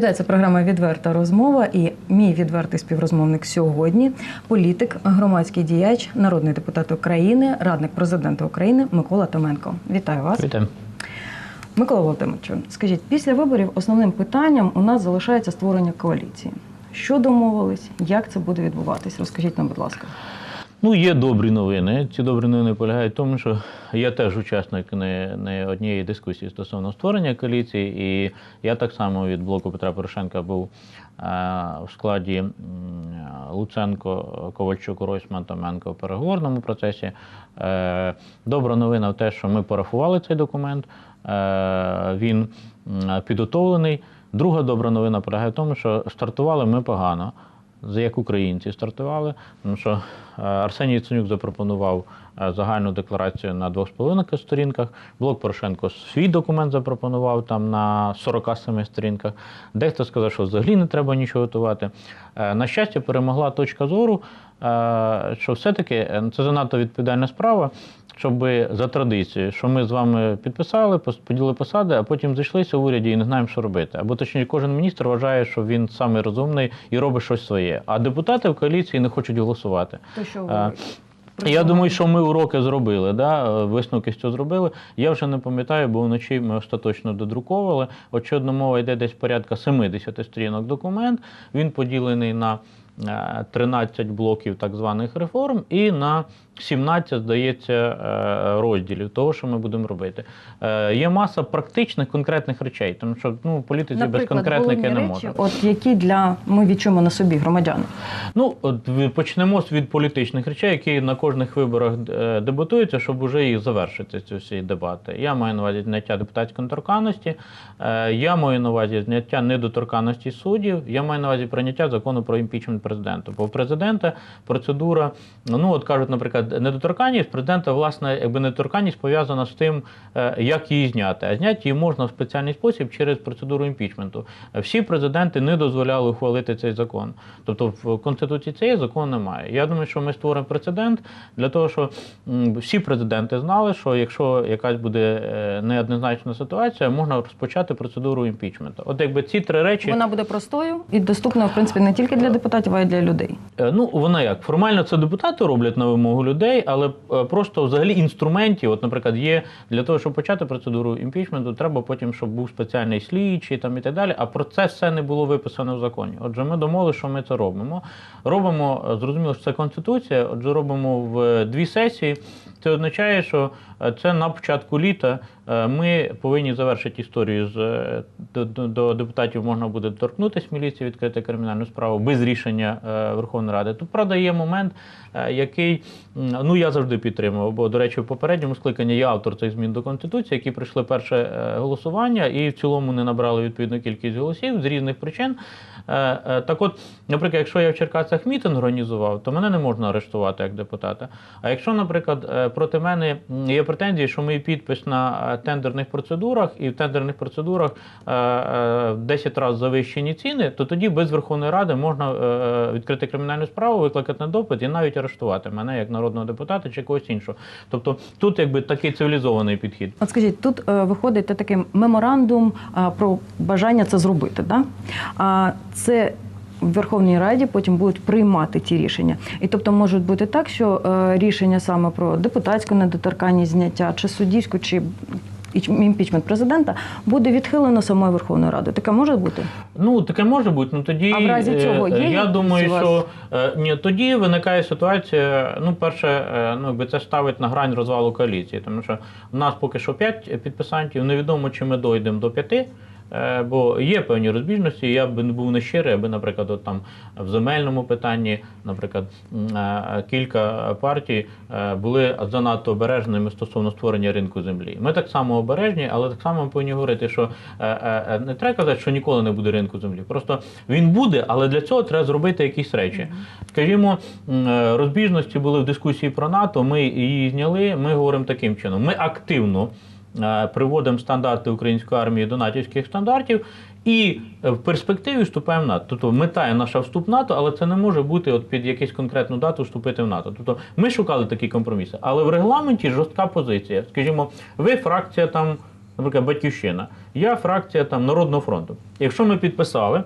Вітаю, це програма Відверта розмова. І мій відвертий співрозмовник сьогодні політик, громадський діяч, народний депутат України, радник президента України Микола Томенко. Вітаю вас. Вітаю. Микола Володимировичу, скажіть, після виборів основним питанням у нас залишається створення коаліції. Що домовились? Як це буде відбуватись? Розкажіть нам, будь ласка. Ну, є добрі новини. Ці добрі новини полягають в тому, що я теж учасник не, не однієї дискусії стосовно створення коаліції, і я так само від блоку Петра Порошенка був в складі Луценко, Ковальчук, Ройсман, Томенко в переговорному процесі. Е, добра новина в те, що ми парафували цей документ. Е, він підготовлений. Друга добра новина полягає в тому, що стартували ми погано. Як українці стартували, тому що е, Арсеній Яценюк запропонував е, загальну декларацію на двох з половиною сторінках. Блок Порошенко свій документ запропонував там на 47 сторінках. Дехто сказав, що взагалі не треба нічого готувати. Е, На щастя, перемогла точка зору, що все-таки це занадто відповідальна справа. Щоб за традицією, що ми з вами підписали, поділили посади, а потім зайшлися в уряді і не знаємо, що робити. Або точніше, кожен міністр вважає, що він самий розумний і робить щось своє. А депутати в коаліції не хочуть голосувати. То що ви Я думаю, що ми уроки зробили, да? е, висновки з цього зробили. Я вже не пам'ятаю, бо вночі ми остаточно додруковували. Очевидно, мова йде десь порядка 70 сторінок документ. Він поділений на е, 13 блоків так званих реформ і на 17, здається, е, розділів того, що ми будемо робити. Е, Є маса практичних конкретних речей, тому що ну, в політиці без конкретники не можна. от які для ми відчуємо на собі громадяни. Ну, от почнемо від політичних речей, які на кожних виборах е, дебатуються, щоб уже їх завершити, ці всі дебати. Я маю на увазі зняття депутатської недоторканності, я маю на увазі зняття недоторканності суддів, я маю на увазі прийняття закону про імпічмент президента. Бо президента процедура, ну от кажуть, наприклад, недоторканність президента, власне, якби недоторканність пов'язана з тим, е, як її зняти. А зняти її можна в спеціальний спосіб через процедуру імпічменту. Всі президенти не дозволяли ухвалити цей закон. Тобто в Конституції цей закон немає. Я думаю, що ми створимо прецедент для того, що всі президенти знали, що якщо якась буде е, неоднозначна ситуація, можна розпочати процедуру імпічменту. От якби ці три речі. Вона буде простою і доступною, в принципі, не тільки для депутатів, а й для людей. Е, Ну, вона як формально це депутати роблять на вимогу людей, але е, просто взагалі інструментів, от, наприклад, є для того, щоб почати процедуру імпічменту, треба потім, щоб був спеціальний слідчий там і так далі. А про це все не було виписано в законі. Отже, ми домовилися, що ми це робимо. Робимо, е, зрозуміло, що це конституція. Отже, робимо в е, дві сесії. Це означає, що це на початку літа е, ми повинні завершити історію з е, до, депутатів можна буде доторкнутися міліції, відкрити кримінальну справу без рішення е, Верховної Ради. Тут правда є момент, е, який ну я завжди підтримував. Бо, до речі, в попередньому скликанні я автор цих змін до конституції, які пройшли перше е, голосування і в цілому не набрали відповідну кількість голосів з різних причин. Е, е, Так от, наприклад, якщо я в Черкасах мітинг організував, то мене не можна арештувати як депутата. А якщо, наприклад, е, проти мене є претензії, що мій підпис на е, тендерних процедурах і в тендерних процедурах е, е, в 10 разів завищені ціни, то тоді без Верховної Ради можна е, відкрити кримінальну справу, викликати на допит і навіть арештувати мене як народного депутата чи когось іншого. Тобто тут якби такий цивілізований підхід. От скажіть, тут е, виходить такий меморандум про бажання це зробити. Да? А це в Верховній Раді потім будуть приймати ті рішення. І тобто може бути так, що е, рішення саме про депутатську недоторканність зняття чи суддівську, чи імпічмент президента буде відхилено самою Верховною Радою. Таке може бути? Ну, таке може бути. Ну тоді А в разі е, цього є я думаю, що е, ні, тоді виникає ситуація. Ну, перше, ну якби це ставить на грань розвалу коаліції, тому що в нас поки що 5 підписантів. Невідомо, чи ми дойдемо до п'яти. Е, Бо є певні розбіжності. Я б не був не щирий, аби, наприклад, от там в земельному питанні, наприклад, е, кілька партій е, були занадто обережними стосовно створення ринку землі. Ми так само обережні, але так само ми повинні говорити, що не треба казати, що ніколи не буде ринку землі. Просто він буде, але для цього треба зробити якісь речі. Скажімо, розбіжності були в дискусії про НАТО. Ми її зняли. Ми говоримо таким чином: ми активно приводимо стандарти української армії до натівських стандартів. І е, в перспективі вступаємо в НАТО. Тобто мета наша вступ в НАТО, але це не може бути от під якусь конкретну дату вступити в НАТО. Тобто ми шукали такі компроміси, але в регламенті жорстка позиція. Скажімо, ви фракція там наприклад, батьківщина, я фракція там Народного фронту. Якщо ми підписали.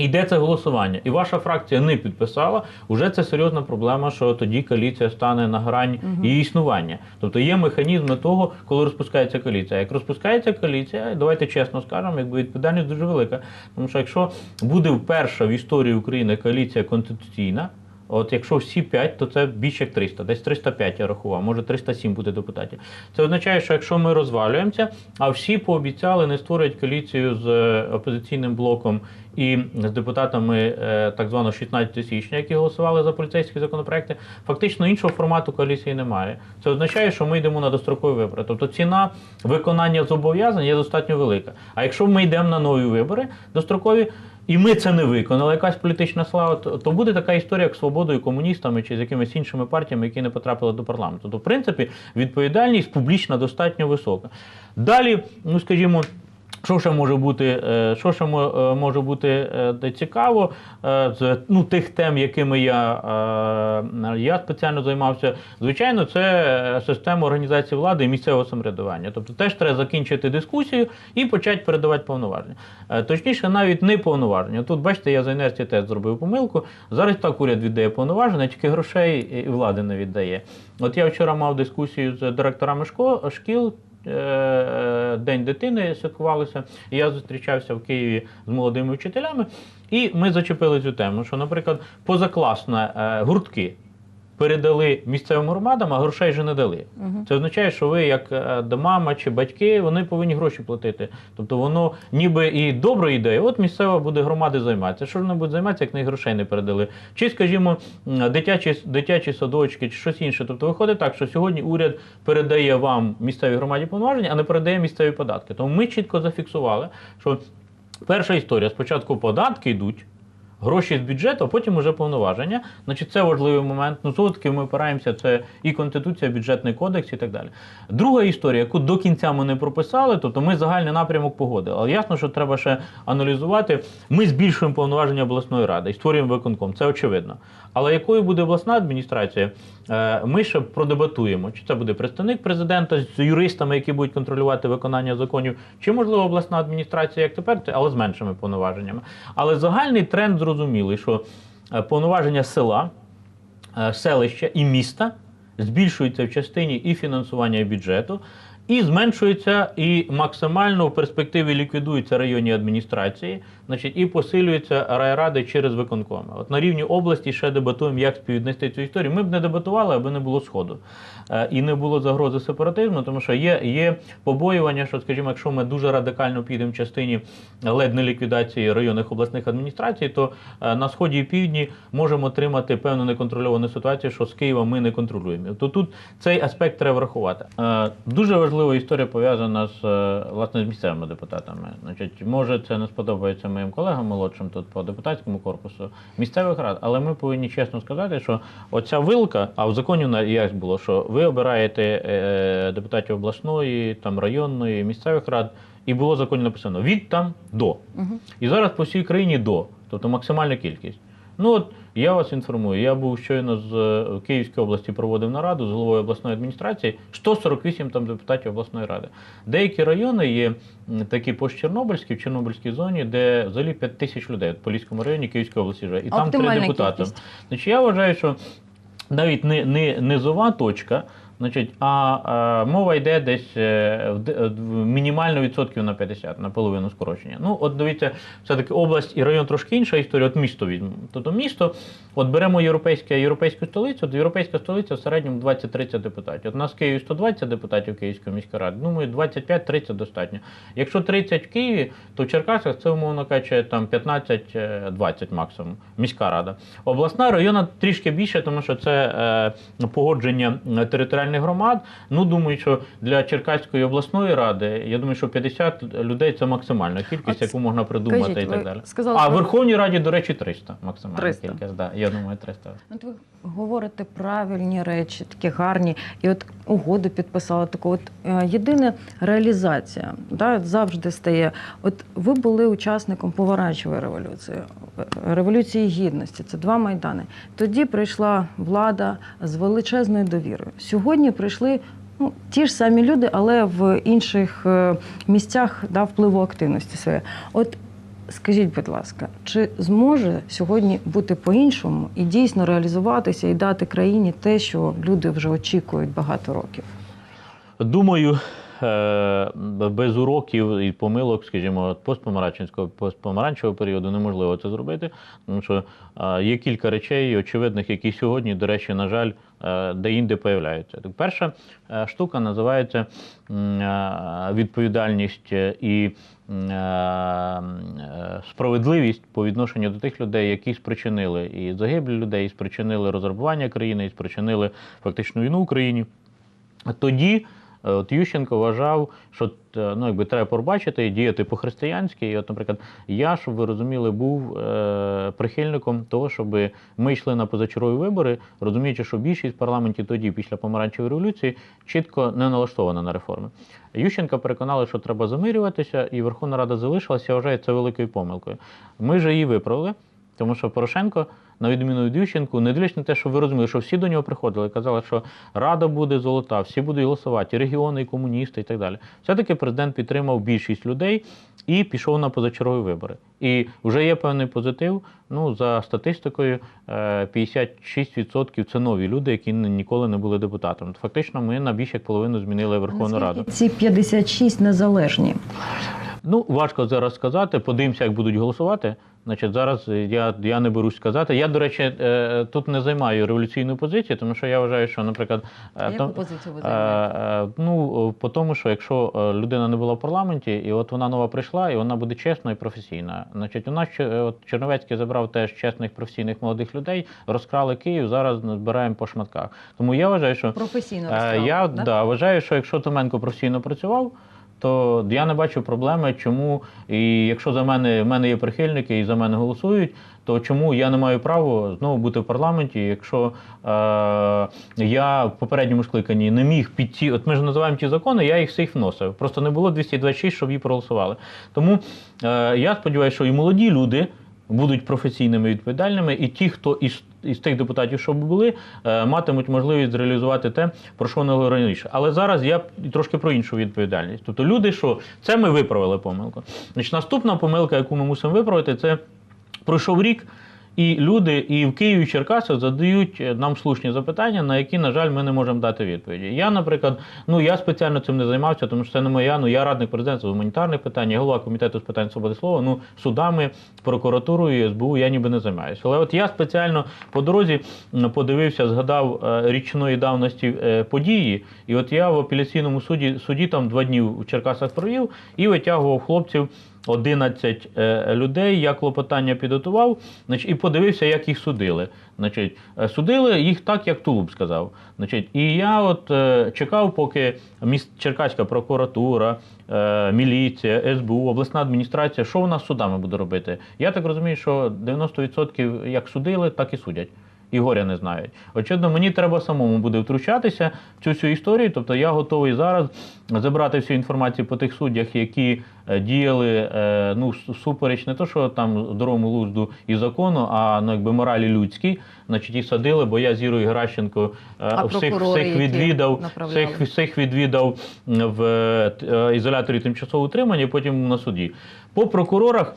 Йде це голосування, і ваша фракція не підписала, уже це серйозна проблема, що тоді коаліція стане на грань її існування. Тобто є механізми того, коли розпускається коаліція. Як розпускається коаліція, давайте чесно скажемо, якби відповідальність дуже велика. Тому що якщо буде вперше в історії України коаліція конституційна, От якщо всі 5, то це більше як 300, десь 305 я рахував, може 307 буде депутатів. Це означає, що якщо ми розвалюємося, а всі пообіцяли не створюють коаліцію з е, опозиційним блоком і з депутатами е, так званого 16 січня, які голосували за поліцейські законопроекти, фактично іншого формату коаліції немає. Це означає, що ми йдемо на дострокові вибори. Тобто ціна виконання зобов'язань є достатньо велика. А якщо ми йдемо на нові вибори дострокові, і ми це не виконали, якась політична слава, то, буде така історія, як свободою, комуністами чи з якимись іншими партіями, які не потрапили до парламенту. То, в принципі, відповідальність публічна достатньо висока. Далі, ну скажімо. Що ще може бути, е, що ще е, може бути е, цікаво з ну, тих тем, якими я, я спеціально займався? Звичайно, це система організації влади і місцевого самоврядування. Тобто теж треба закінчити дискусію і почати передавати повноваження. Точніше, навіть не повноваження. Тут, бачите, я за інерції теж зробив помилку. Зараз так уряд віддає повноваження, тільки грошей і влади не віддає. От я вчора мав дискусію з директорами шкіл. Е, День дитини святкувалося, і я зустрічався в Києві з молодими вчителями, і ми зачепили цю тему, що, наприклад, позакласне е, гуртки передали місцевим громадам, а грошей же не дали. Це означає, що ви, як е, до мама чи батьки, вони повинні гроші платити. Тобто воно ніби і добра ідея. От місцева буде громади займатися. Що ж вона буде займатися, як неї грошей не передали? Чи, скажімо, дитячі, дитячі садочки, чи щось інше. Тобто виходить так, що сьогодні уряд передає вам місцевій громаді повноваження, а не передає місцеві податки. Тому ми чітко зафіксували, що перша історія: спочатку податки йдуть. Гроші з бюджету, а потім уже повноваження. Значить, це важливий момент. Ну, знову таки ми опираємося, це і Конституція, бюджетний кодекс і так далі. Друга історія, яку до кінця ми не прописали, тобто ми загальний напрямок погодили. Але ясно, що треба ще аналізувати. Ми збільшуємо повноваження обласної ради і створюємо виконком. Це очевидно. Але якою буде обласна адміністрація, е, ми ще продебатуємо. Чи це буде представник президента з юристами, які будуть контролювати виконання законів, чи можливо обласна адміністрація, як тепер, але з меншими повноваженнями. Але загальний тренд зрозумілий, що е, повноваження села, е, селища і міста збільшуються в частині і фінансування бюджету. І зменшується і максимально в перспективі ліквідуються районні адміністрації, значить, і посилюються райради через виконкоми. От на рівні області ще дебатуємо, як співвіднести цю історію. Ми б не дебатували, аби не було сходу Е, і не було загрози сепаратизму, тому що є, є побоювання, що, скажімо, якщо ми дуже радикально підемо в частині ледь не ліквідації районних обласних адміністрацій, то е, на сході і півдні можемо отримати певну неконтрольовану ситуацію, що з Києва ми не контролюємо. То тут цей аспект треба врахувати. Е, Дуже важлива історія пов'язана з власне з місцевими депутатами. Значить, може це не сподобається моїм колегам молодшим тут по депутатському корпусу місцевих рад, але ми повинні чесно сказати, що оця вилка, а в законі на як було, що ви обираєте е, депутатів обласної, там районної, місцевих рад, і було законі написано від там до. І зараз по всій країні до, тобто максимальна кількість. Ну от я вас інформую. Я був щойно з Київської області проводив нараду з головою обласної адміністрації. 148 там депутатів обласної ради. Деякі райони є такі постчорнобильські, в Чорнобильській зоні, де взагалі 5 тисяч людей. В Поліському районі Київської області живе. І там три депутати. Значить, я вважаю, що навіть не, не низова точка, значить, а, а мова йде десь е, в, в мінімально відсотків на 50, на половину скорочення. Ну, от дивіться, все-таки область і район трошки інша історія, от місто візьмемо. Тобто місто, от беремо європейське, європейську столицю, от європейська столиця в середньому 20-30 депутатів. От у нас в Києві 120 депутатів Київської міської ради, думаю, 25-30 достатньо. Якщо 30 в Києві, то в Черкасах це, умовно кажучи, там 15-20 максимум, міська рада. Обласна районна трішки більше, тому що це е, погодження е, територіальних громад. Ну, думаю, що для Черкаської обласної ради, я думаю, що 50 людей це максимальна кількість, яку можна придумати скажіть, і так далі. сказали, а в Верховній Раді, до речі, 300 максимальна 300. кількість. Да, я думаю, 300. От ви говорите правильні речі, такі гарні, і от угоду підписали таку. От е, єдине реалізація да, завжди стає. От ви були учасником помаранчевої революції, е, революції гідності. Це два майдани. Тоді прийшла влада з величезною довірою. Сьогодні прийшли Ну, ті ж самі люди, але в інших е, місцях да, впливу активності своєї. От скажіть, будь ласка, чи зможе сьогодні бути по-іншому і дійсно реалізуватися і дати країні те, що люди вже очікують багато років? Думаю, без уроків і помилок, скажімо, постпомаранчевського постпомаранчевого періоду неможливо це зробити, тому що е, є кілька речей очевидних, які сьогодні, до речі, на жаль, е, де-інде появляються. Так, перша е, штука називається е, відповідальність е, і е, е, справедливість по відношенню до тих людей, які спричинили і загибель людей, і спричинили розграбування країни, і спричинили фактично війну в Україні. Тоді е, от Ющенко вважав, що е, ну, якби треба пробачити і діяти по-християнськи. І, от, наприклад, я, щоб ви розуміли, був е, прихильником того, щоб ми йшли на позачергові вибори, розуміючи, що більшість в парламенті тоді, після помаранчевої революції, чітко не налаштована на реформи. Ющенка переконали, що треба замирюватися, і Верховна Рада залишилася. Я вважаю це великою помилкою. Ми ж її виправили. Тому що Порошенко, на відміну від Ющенку, не дивлячись на те, що ви розуміли, що всі до нього приходили казали, що Рада буде золота, всі будуть голосувати, і регіони, і комуністи, і так далі. Все-таки президент підтримав більшість людей і пішов на позачергові вибори. І вже є певний позитив. Ну, за статистикою, е, 56% це нові люди, які ніколи не були депутатами. Фактично, ми на більш як половину змінили Верховну Раду. Ці 56 незалежні. Ну, важко зараз сказати. Подивимося, як будуть голосувати. Значить, зараз я, я не берусь сказати. Я, до речі, е, тут не займаю революційну позицію, тому що я вважаю, що, наприклад, е, там- позицію Е, е, Ну, по тому, що якщо людина не була в парламенті, і от вона нова прийшла, і вона буде чесна і професійна. Значить, у нас от Черновецький забрав теж чесних професійних молодих людей, розкрали Київ, зараз збираємо по шматках. Тому я вважаю, що Професійно Е, Я да, вважаю, що якщо Томенко професійно працював, то я не бачу проблеми, чому і якщо за мене в мене є прихильники і за мене голосують, то чому я не маю права знову бути в парламенті, якщо е, я в попередньому скликанні не міг під ті, от ми ж називаємо ті закони, я їх всіх вносив. Просто не було 226, щоб її проголосували. Тому е, я сподіваюся, що і молоді люди будуть професійними відповідальними, і ті, хто із, із тих депутатів, що були, е, матимуть можливість зреалізувати те, про що вони говорили раніше. Але зараз я трошки про іншу відповідальність. Тобто люди, що це ми виправили помилку. Значить, наступна помилка, яку ми мусимо виправити, це пройшов рік. І люди і в Києві, і в Черкасах задають нам слушні запитання, на які, на жаль, ми не можемо дати відповіді. Я, наприклад, ну я спеціально цим не займався, тому що це не моя. Ну я радник президента з гуманітарних питань, я голова комітету з питань свободи слова. Ну судами, прокуратурою, СБУ я ніби не займаюся. Але от я спеціально по дорозі подивився, згадав е, річної давності е, події. І от я в апеляційному суді суді там два дні в Черкасах провів і витягував хлопців. 11 е, людей, я клопотання підготував, значить, і подивився, як їх судили. Значить, е, судили їх так, як Тулуб сказав. Значить, і я от е, чекав, поки міст Черкаська прокуратура, міліція, СБУ, обласна адміністрація, що вона з судами буде робити. Я так розумію, що 90% як судили, так і судять. І горя не знають. Очевидно, мені треба самому буде втручатися в цю всю історію. Тобто я готовий зараз забрати всю інформацію по тих суддях, які е, діяли е, ну, супереч не то, що там здоровому лузду і закону, а ну, якби моралі людській. Значить, і садили, бо я з Ірою Геращенко е, всіх, всіх відвідав, всіх, всіх відвідав в ізоляторі тимчасового утримання, потім на суді. По прокурорах.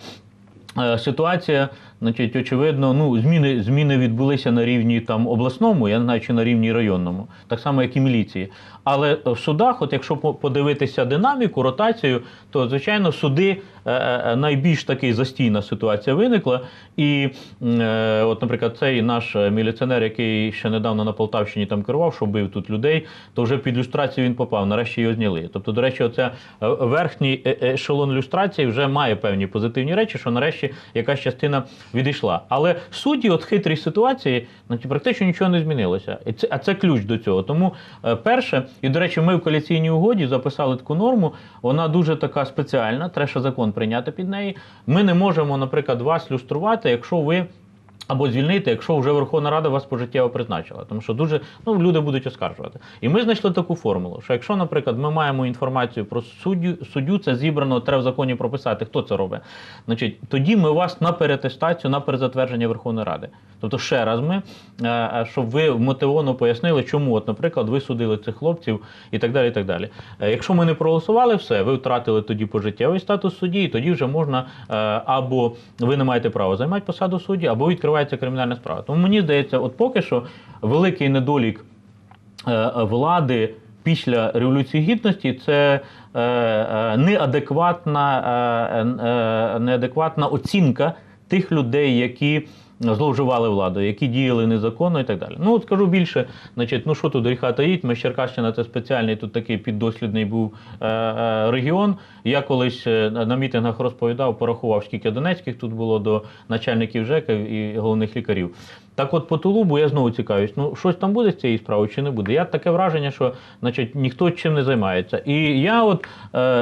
Ситуація, значить, очевидно, ну зміни зміни відбулися на рівні там обласному, я не знаю, чи на рівні районному, так само як і міліції. Але в судах, от якщо подивитися динаміку, ротацію, то звичайно суди е, е, найбільш такий застійна ситуація виникла. І, е, от, наприклад, цей наш міліціонер, який ще недавно на Полтавщині там керував, що бив тут людей, то вже під люстрацію він попав. Нарешті його зняли. Тобто, до речі, оця верхній ешелон люстрації вже має певні позитивні речі, що нарешті якась частина відійшла. Але судді, от хитрій ситуації, значить, практично нічого не змінилося. І це, а це ключ до цього. Тому е, перше, і до речі, ми в коаліційній угоді записали таку норму. Вона дуже така спеціальна. Треба закон прийняти під неї. Ми не можемо, наприклад, вас люструвати, якщо ви. Або звільнити, якщо вже Верховна Рада вас пожиттєво призначила, тому що дуже ну люди будуть оскаржувати. І ми знайшли таку формулу, що якщо, наприклад, ми маємо інформацію про суддю, суддю, це зібрано, треба в законі прописати, хто це робить. Значить, тоді ми вас на перетестацію, на перезатвердження Верховної Ради. Тобто, ще раз ми, е, е, щоб ви мотивовано пояснили, чому, от, наприклад, ви судили цих хлопців і так далі. І так далі. Е, Якщо ми не проголосували, все, ви втратили тоді пожиттєвий статус судді, і тоді вже можна або ви не маєте права займати посаду судді, або відкривається кримінальна справа. Тому мені здається, от поки що великий недолік е, влади після Революції Гідності це е, е, неадекватна, неадекватна оцінка тих людей, які зловживали владою, які діяли незаконно і так далі. Ну от скажу більше, значить, ну що тут гріха таїть, ми Черкащина це спеціальний тут такий піддослідний був е, е, регіон. Я колись е, на мітингах розповідав, порахував, скільки донецьких тут було до начальників ЖЕКів і головних лікарів. Так от по Тулубу я знову цікавлюсь, ну щось там буде з цією справою чи не буде? Я таке враження, що значить, ніхто чим не займається. І я, от,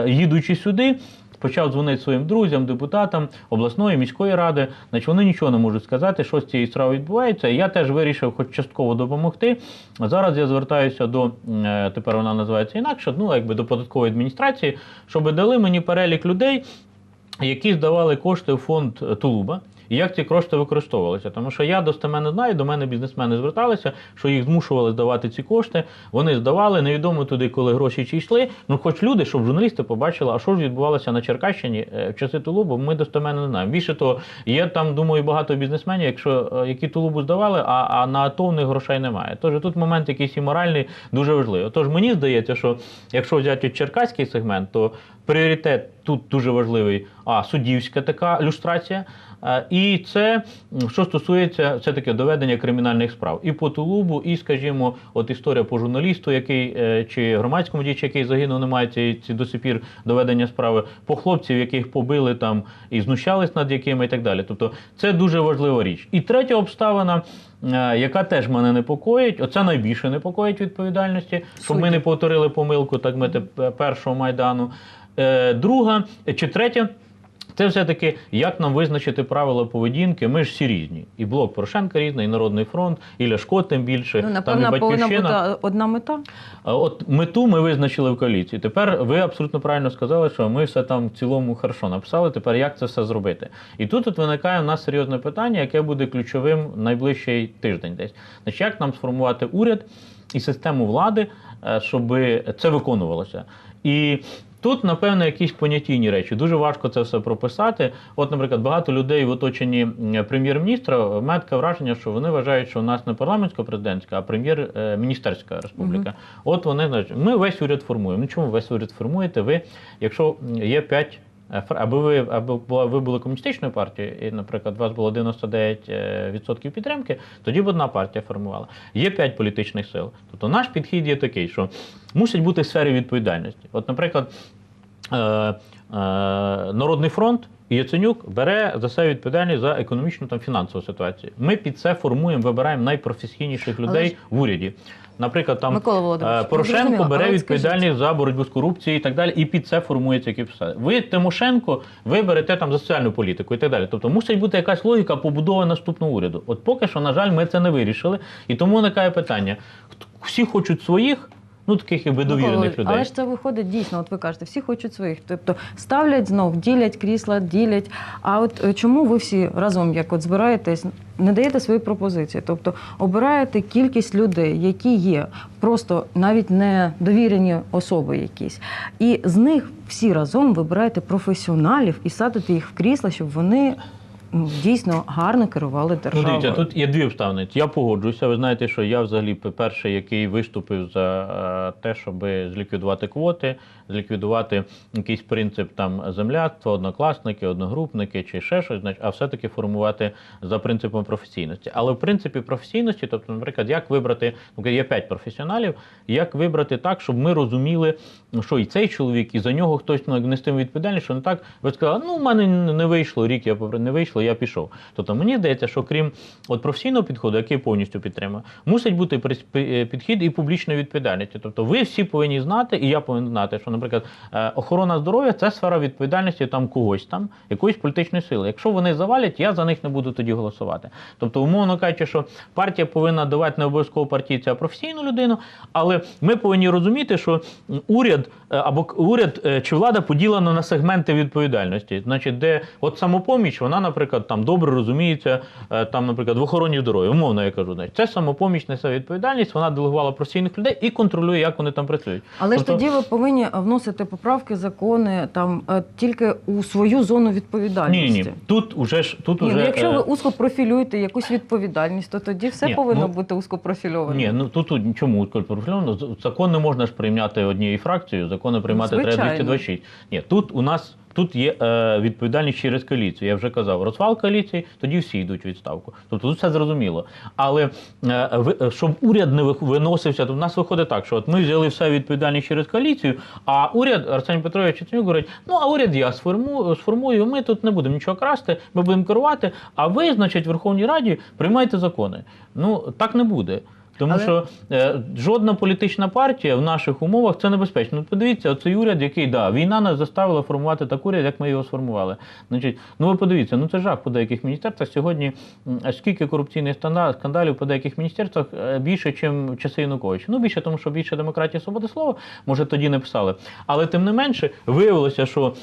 їдучи сюди, почав дзвонити своїм друзям, депутатам обласної міської ради. Значить, вони нічого не можуть сказати, що з цією справою відбувається. Я теж вирішив, хоч частково допомогти. Зараз я звертаюся до е, тепер вона називається інакше, ну якби до податкової адміністрації, щоб дали мені перелік людей, які здавали кошти в фонд Тулуба. І як ці кошти використовувалися? Тому що я достеменно знаю, до мене бізнесмени зверталися, що їх змушували здавати ці кошти. Вони здавали, невідомо туди, коли гроші чи йшли. Ну, хоч люди, щоб журналісти побачили, а що ж відбувалося на Черкащині е, в часи Тулубу, ми достеменно не знаємо. Більше того, є там, думаю, багато бізнесменів, якщо е, які Тулубу здавали, а, а на АТО в грошей немає. Тож тут момент якийсь і моральний дуже важливий. Тож мені здається, що якщо взяти черкаський сегмент, то пріоритет тут дуже важливий. А суддівська така люстрація. Е, І це що стосується все таки доведення кримінальних справ і по Тулубу, і, скажімо, от історія по журналісту, який е, чи громадському діячі, який загинув, немає ці, ці до сих пір доведення справи, по хлопців, яких побили там і знущались над якими, і так далі. Тобто це дуже важлива річ. І третя обставина. Е, Яка теж мене непокоїть, оце найбільше непокоїть відповідальності, щоб ми не повторили помилку так мити першого майдану. Е, Друга чи третя, це все-таки як нам визначити правила поведінки. Ми ж всі різні. І блок Порошенка різний, і Народний фронт, і Ляшко тим більше, Ну, там і напевно, повинна бути одна мета. От мету ми визначили в коаліції. Тепер ви абсолютно правильно сказали, що ми все там в цілому хорошо написали. Тепер як це все зробити? І тут от виникає у нас серйозне питання, яке буде ключовим найближчий тиждень десь. Значить, як нам сформувати уряд і систему влади, е, щоб це виконувалося? І Тут, напевно, якісь понятійні речі. Дуже важко це все прописати. От, наприклад, багато людей в оточенні прем'єр-міністра в таке враження, що вони вважають, що у нас не парламентсько-президентська, а прем'єр-міністерська республіка. От вони значить, ми весь уряд формуємо. Ну чому весь уряд формуєте? Ви, якщо є 5 Аби ви аби була ви були комуністичною партією, і, наприклад, у вас було 99% підтримки, тоді б одна партія формувала. Є п'ять політичних сил. Тобто наш підхід є такий, що мусять бути сфери відповідальності. От, наприклад, е, е, Народний фронт і Яценюк бере за себе відповідальність за економічну та фінансову ситуацію. Ми під це формуємо, вибираємо найпрофесійніших людей ж- в уряді. Наприклад, там Микола е, Порошенко бере от скажіть- відповідальність за боротьбу з корупцією і так далі, і під це формується які посади. Ви Тимошенко, ви берете там за соціальну політику і так далі. Тобто мусить бути якась логіка побудови наступного уряду. От поки що, на жаль, ми це не вирішили, і тому виникає питання: всі хочуть своїх, ну таких якби довірених людей. Але ж це виходить дійсно, от ви кажете, всі хочуть своїх. Тобто ставлять знов, ділять крісла, ділять. А от е, чому ви всі разом, як от збираєтесь, не даєте свої пропозиції? Тобто обираєте кількість людей, які є, просто навіть не довірені особи якісь. І з них всі разом вибираєте професіоналів і садите їх в крісла, щоб вони ну, дійсно гарно керували Ну, державою. дивіться, тут є дві обставини. Я погоджуюся. Ви знаєте, що я взагалі перший, який виступив за е, те, щоб зліквідувати квоти, зліквідувати якийсь принцип там земляцтва, однокласники, одногрупники чи ще щось, а все-таки формувати за принципом професійності. Але в принципі професійності, тобто, наприклад, як вибрати, ну, є п'ять професіоналів, як вибрати так, щоб ми розуміли, що і цей чоловік, і за нього хтось ну, нести відповідальність, що не так. Ви сказали, ну, в мене не вийшло рік, я не вийшло. Я пішов. Тобто мені здається, що крім от професійного підходу, який повністю підтримую, мусить бути е, підхід і публічної відповідальності. Тобто ви всі повинні знати, і я повинен знати, що, наприклад, е, охорона здоров'я це сфера відповідальності там когось там, якоїсь політичної сили. Якщо вони завалять, я за них не буду тоді голосувати. Тобто, умовно кажучи, що партія повинна давати не обов'язково партійця, а професійну людину, але ми повинні розуміти, що уряд е, або уряд чи влада поділена на сегменти відповідальності. Значить, де от самопоміч, вона, наприклад, там добре розуміється, е, там, наприклад, в охороні здоров'я. Умовно я кажу, значить, це самопоміч несе відповідальність, вона делегувала професійних людей і контролює, як вони там працюють. Але ж Тобто- тоді ви повинні вносити поправки, закони там е, тільки у свою зону відповідальності. ні, ні, тут уже ж тут Ні, уже ну, якщо е, ви узко профілюєте якусь відповідальність, то тоді все Ні, повинно ну, бути узко профільовано. Ні, ну тут, тут чому профільовано? Закон не можна ж прийняти однією фракцією, закони приймати треба Звичайно. 226. Ні, тут у нас тут є е, відповідальність через коаліцію. Я вже казав, розвал коаліції, тоді всі йдуть у відставку. Тобто тут все зрозуміло. Але е, ви- е, щоб уряд не виносився, то в нас виходить так, що от ми взяли все відповідальність через коаліцію, а уряд Арсеній Петрович Яценюк говорить: ну а уряд я сформую, сформую, ми тут не будемо нічого красти, ми будемо керувати. А ви, значить, в Верховній Раді приймайте закони. Ну так не буде. Тому Але- що е, жодна політична партія в наших умовах це небезпечно. Ну, подивіться, оцей уряд, який да, війна нас заставила формувати так уряд, як ми його сформували. Значить, ну ви подивіться, ну це жах по деяких міністерствах. Сьогодні скільки корупційних скандалів по деяких міністерствах е, більше, ніж часи Януковича. Ну більше, тому що більше демократії свободи слова, може тоді не писали. Але тим не менше виявилося, що.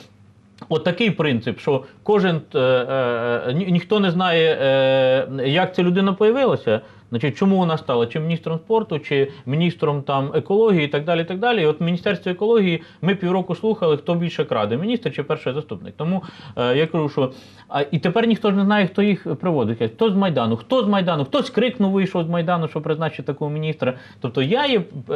От такий принцип, що кожен е, е, ні- ніхто не знає, е, як ця людина появилася. Значить, чому вона стала чи міністром спорту, чи міністром там екології і так далі. І так далі. І от в Міністерстві екології ми півроку слухали, хто більше краде, міністр чи перший заступник. Тому е, я кажу, що а, і тепер ніхто ж не знає, хто їх приводить. Хто з Майдану, хто з Майдану, хтось крикнув, вийшов з Майдану, що призначить такого міністра. Тобто я є е,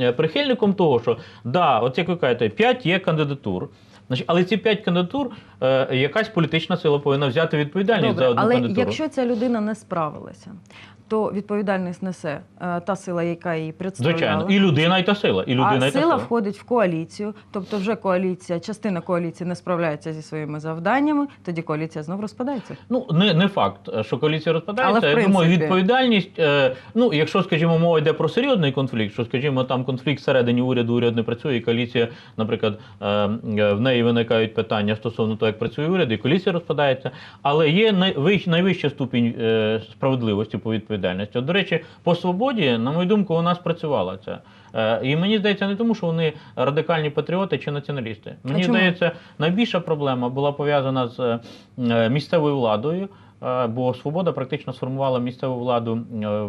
е, прихильником того, що да, от як ви кажете, п'ять є кандидатур. Значить, але ці п'ять кандидатур, е, якась політична сила повинна взяти відповідальність Добре, за одну але кандидатуру. якщо ця людина не справилася, то відповідальність несе е, та сила, яка її представляла. Звичайно, і людина, і та сила. І людина, а і та сила входить в коаліцію, тобто вже коаліція, частина коаліції не справляється зі своїми завданнями, тоді коаліція знов розпадається. Ну, не, не факт, що коаліція розпадається. Але в Я думаю, відповідальність. Е, ну, якщо, скажімо, мова йде про серйозний конфлікт, що, скажімо, там конфлікт всередині уряду, уряд не працює, і коаліція, наприклад, е, е, в неї виникають питання стосовно того, як працює уряд, і коаліція розпадається. Але є найвищ, найвища ступінь е, справедливості по відповідальності. От, до речі, по свободі, на мою думку, у нас працювала ця. Е, І мені здається, не тому, що вони радикальні патріоти чи націоналісти. Мені здається, найбільша проблема була пов'язана з е, місцевою владою. е, Бо свобода практично сформувала місцеву владу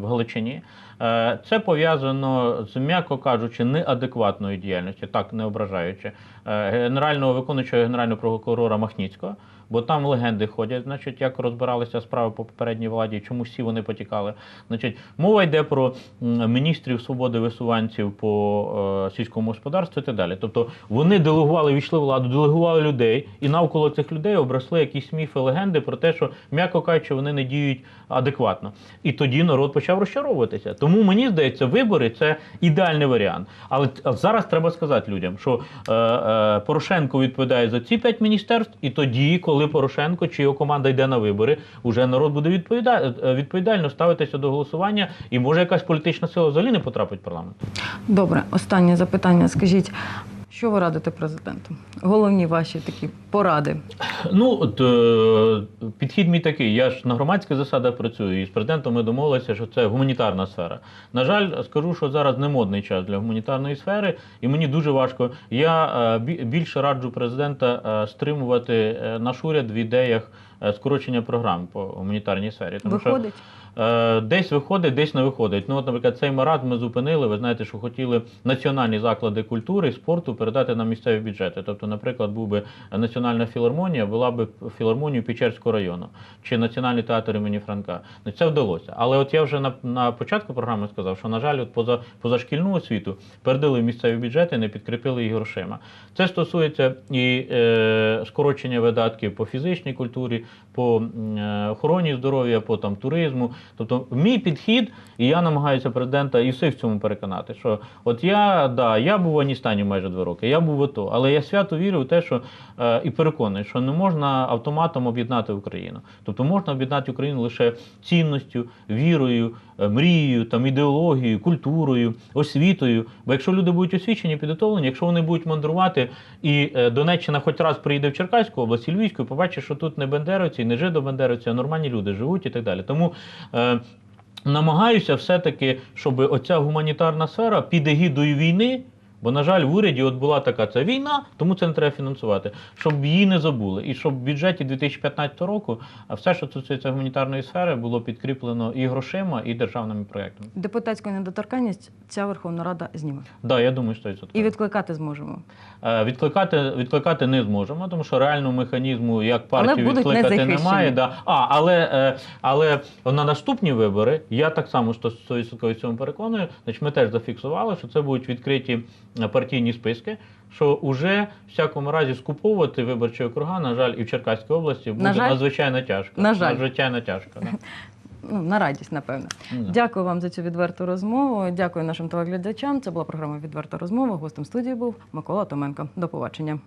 в Галичині. Е, Це пов'язано з, м'яко кажучи, неадекватною діяльністю, так не ображаючи е, генерального виконуючого генерального прокурора Махніцького. Бо там легенди ходять, значить, як розбиралися справи по попередній владі, чому всі вони потікали. Значить, мова йде про міністрів свободи висуванців по е, сільському господарству і так далі. Тобто вони делегували, війшли владу, делегували людей, і навколо цих людей обросли якісь міфи, легенди про те, що, м'яко кажучи, вони не діють адекватно. І тоді народ почав розчаровуватися. Тому мені здається, вибори це ідеальний варіант. Але зараз треба сказати людям, що е, е, Порошенко відповідає за ці п'ять міністерств, і тоді, коли Порошенко чи його команда йде на вибори, уже народ буде відповіда- е, відповідально ставитися до голосування, і може якась політична сила взагалі не потрапить в парламент. Добре, останнє запитання. Скажіть, що ви радите президенту? Головні ваші такі поради. Ну, от, е, підхід мій такий. Я ж на громадських засадах працюю, і з президентом ми домовилися, що це гуманітарна сфера. На жаль, скажу, що зараз не модний час для гуманітарної сфери, і мені дуже важко. Я е, більше раджу президента е, стримувати наш уряд в ідеях скорочення програм по гуманітарній сфері. Тому Виходить? Е, Десь виходить, десь не виходить. Ну, от, наприклад, цей марат ми зупинили. Ви знаєте, що хотіли національні заклади культури і спорту передати на місцеві бюджети. Тобто, наприклад, був би національна філармонія, була би філармонію Печерського району чи Національний театр імені Франка. Ну, це вдалося. Але от я вже на, на початку програми сказав, що, на жаль, от поза, позашкільну освіту передали місцеві бюджети, не підкріпили їх грошима. Це стосується і е, скорочення видатків по фізичній культурі, по е, охороні здоров'я, по там туризму. Тобто, мій підхід, і я намагаюся президента і всіх в цьому переконати, що от я да, я був в Аністані майже два роки, я був в АТО, але я свято вірю в те, що е, і переконаний, що не можна автоматом об'єднати Україну. Тобто можна об'єднати Україну лише цінністю, вірою, е, мрією, там ідеологією, культурою, освітою. Бо якщо люди будуть освічені, підготовлені, якщо вони будуть мандрувати, і е, Донеччина хоч раз приїде в Черкаську область, і Львівську, побачить, що тут не бандеровці, не жидобандеровці, а нормальні люди живуть і так далі. Тому намагаюся все-таки, щоб оця гуманітарна сфера під егідою війни. Бо, на жаль, в уряді от була така це війна, тому це не треба фінансувати, щоб її не забули. І щоб в бюджеті 2015 року а все, що стосується гуманітарної сфери, було підкріплено і грошима, і державними проектами. Депутатську недоторканність ця Верховна Рада зніме. Так, да, я думаю, що 100%. І відкликати зможемо. Е, Відкликати, відкликати не зможемо, тому що реального механізму, як партію відкликати незахищені. немає. Да. А, але, е, але на наступні вибори я так само 100% цьому переконую. Значить, ми теж зафіксували, що це будуть відкриті партійні списки. Що вже в всякому разі скуповувати виборчі округа, на жаль, і в Черкаській області буде На жаль? надзвичайно тяжко. На жаль. Надзвичайно тяжко. Да. Ну, на радість, напевно. Yeah. Дякую вам за цю відверту розмову. Дякую нашим телеглядачам. Це була програма Відверта розмова. Гостем студії був Микола Томенко. До побачення.